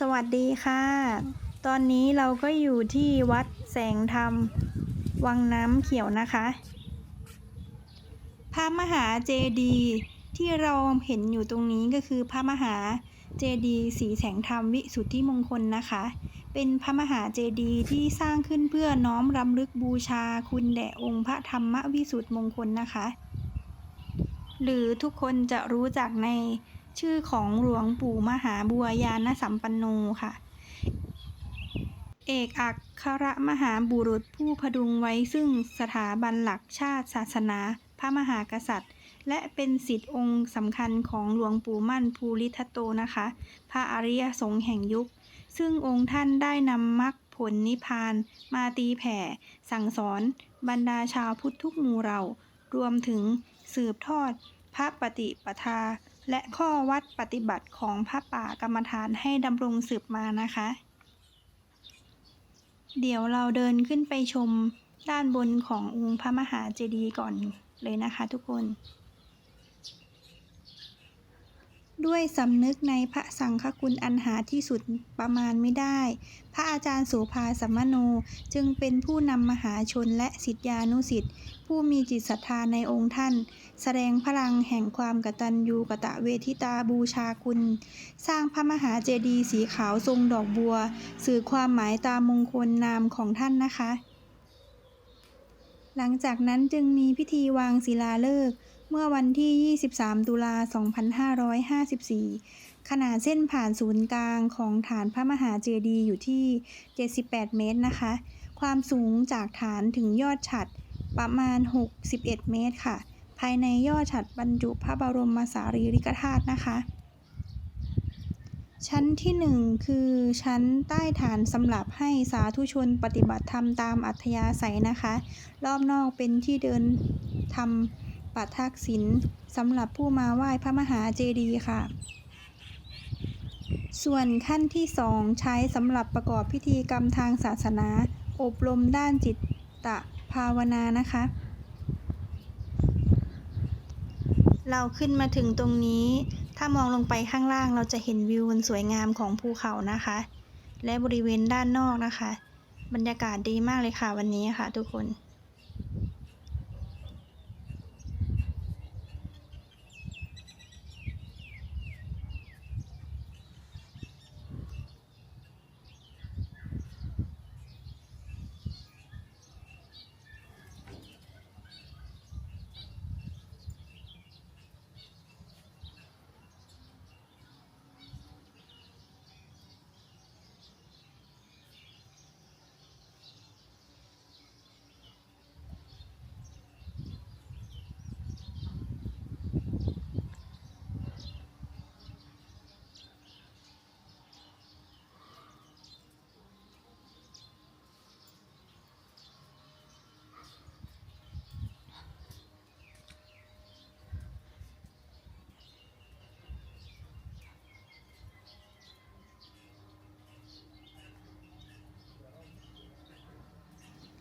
สวัสดีค่ะ ตอนนี้เราก็อยู่ที่วัดแสงธรรม วังน้ำเขียวนะคะ พระมหาเจดีย์ที่เราเห็นอยู่ตรงนี้ก็คือพระมหาเจดีย์สีแสงธรรมวิสุทธิมงคลนะคะ เป็นพระมหาเจดีย์ที่สร้างขึ้นเพื่อน้อมรำลึกบูชาคุณแด่องค์พระธรรมวิสุทธิมงคลนะคะ หรือทุกคนจะรู้จักใน ชื่อของหลวงปู่มหาบัวยานสัมปันโนค่ะ เอกอัครมหาบุรุษผู้พดุงไว้ซึ่งสถาบันหลักชาติศาสนา พระมหากษัตริย์ และเป็นสิทธิ์องค์สำคัญของหลวงปู่มั่นภูริทัตโตนะคะ พระอริยสงฆ์แห่งยุค ซึ่งองค์ท่านได้นำมรรคผลนิพพานมาตีแผ่ สั่งสอน บรรดาชาวพุทธทุกหมู่เรา รวมถึงสืบทอด พระปฏิปทา และข้อวัดปฏิบัติของพระป่ากรรมฐานให้ดำรงสืบมานะคะ เดี๋ยวเราเดินขึ้นไปชมด้านบนขององค์พระมหาเจดีย์ก่อนเลยนะคะทุกคน ด้วยสำนึกในพระสังฆคุณอันหาที่สุดประมาณไม่ได้ พระอาจารย์โสภาสัมมโนจึงเป็นผู้นำมหาชนและสิทธานุสิทธิ์ผู้มีจิตศรัทธาในองค์ท่าน แสดงพลังแห่งความกตัญญูกตเวทิตาบูชาคุณ สร้างพระมหาเจดีย์สีขาวทรงดอกบัว สื่อความหมายตามมงคลนามของท่านนะคะ หลังจากนั้นจึงมีพิธีวางศิลาฤกษ์ เมื่อวันที่ 23 ตุลา 2554 ขนาดเส้นผ่านศูนย์กลางของฐานพระมหาเจดีย์อยู่ที่ 78 เมตรนะคะ ความสูงจากฐานถึงยอดฉัตรประมาณ 61 เมตรค่ะ ภายในยอดฉัตรบรรจุพระบรมสารีริกธาตุนะคะ ชั้นที่หนึ่งคือชั้นใต้ฐานสำหรับให้สาธุชนปฏิบัติธรรมตามอัธยาศัยนะคะ รอบนอกเป็นที่เดินทำ ปัทักษิณสำหรับผู้มาไหว้พระมหาเจดีย์ค่ะ ส่วนขั้นที่สองใช้สำหรับประกอบพิธีกรรมทางศาสนา อบรมด้านจิตตะภาวนานะคะ เราขึ้นมาถึงตรงนี้ ถ้ามองลงไปข้างล่างเราจะเห็นวิวอันสวยงามของภูเขานะคะ และบริเวณด้านนอกนะคะ บรรยากาศดีมากเลยค่ะวันนี้ค่ะทุกคน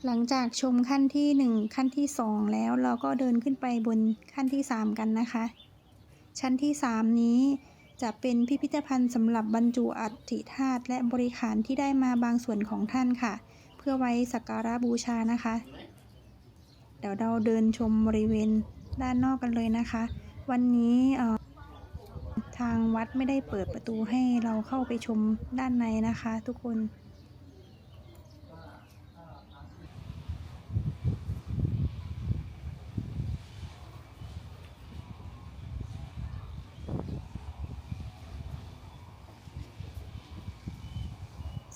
หลังจากชมขั้นที่หนึ่งขั้นที่สองแล้วเราก็เดินขึ้นไปบนขั้นที่สามกันนะคะ ชั้นที่สามนี้จะเป็นพิพิธภัณฑ์สำหรับบรรจุอัฐิธาตุและบริขารที่ได้มาบางส่วนของท่านค่ะ เพื่อไว้สักการะบูชานะคะ เดี๋ยวเราเดินชมบริเวณด้านนอกกันเลยนะคะ วันนี้ทางวัดไม่ได้เปิดประตูให้เราเข้าไปชมด้านในนะคะ ทุกคน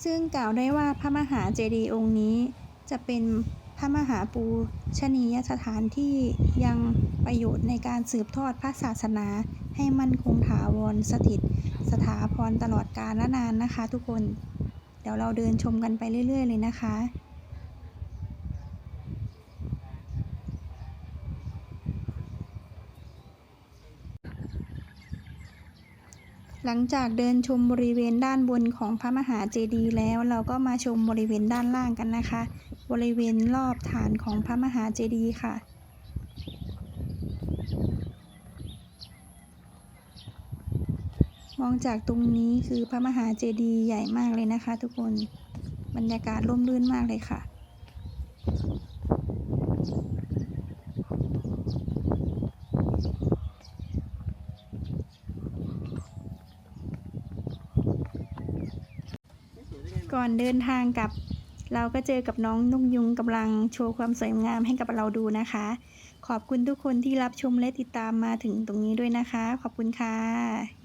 ซึ่งกล่าวได้ว่าพระมหาเจดีย์องค์นี้ จะเป็นพระมหาปูชนียสถานที่ยังประโยชน์ในการสืบทอดพระศาสนาให้มั่นคงถาวรสถิต สถาพรตลอดกาลและนานนะคะทุกคน เดี๋ยวเราเดินชมกันไปเรื่อย ๆ เลยนะคะ หลังจากเดินชมบริเวณด้านบนของพระมหาเจดีย์แล้ว เราก็มาชมบริเวณด้านล่างกันนะคะ บริเวณรอบฐานของพระมหาเจดีย์ค่ะ มองจากตรงนี้คือพระมหาเจดีย์ใหญ่มากเลยนะคะ ทุกคนบรรยากาศร่มรื่นมากเลยค่ะ ก่อนเดินทางกับ เราก็เจอกับน้องนุ่งยุงกำลังโชว์ความสวยงามให้กับเราดูนะคะ ขอบคุณทุกคนที่รับชมและติดตามมาถึงตรงนี้ด้วยนะคะ ขอบคุณค่ะ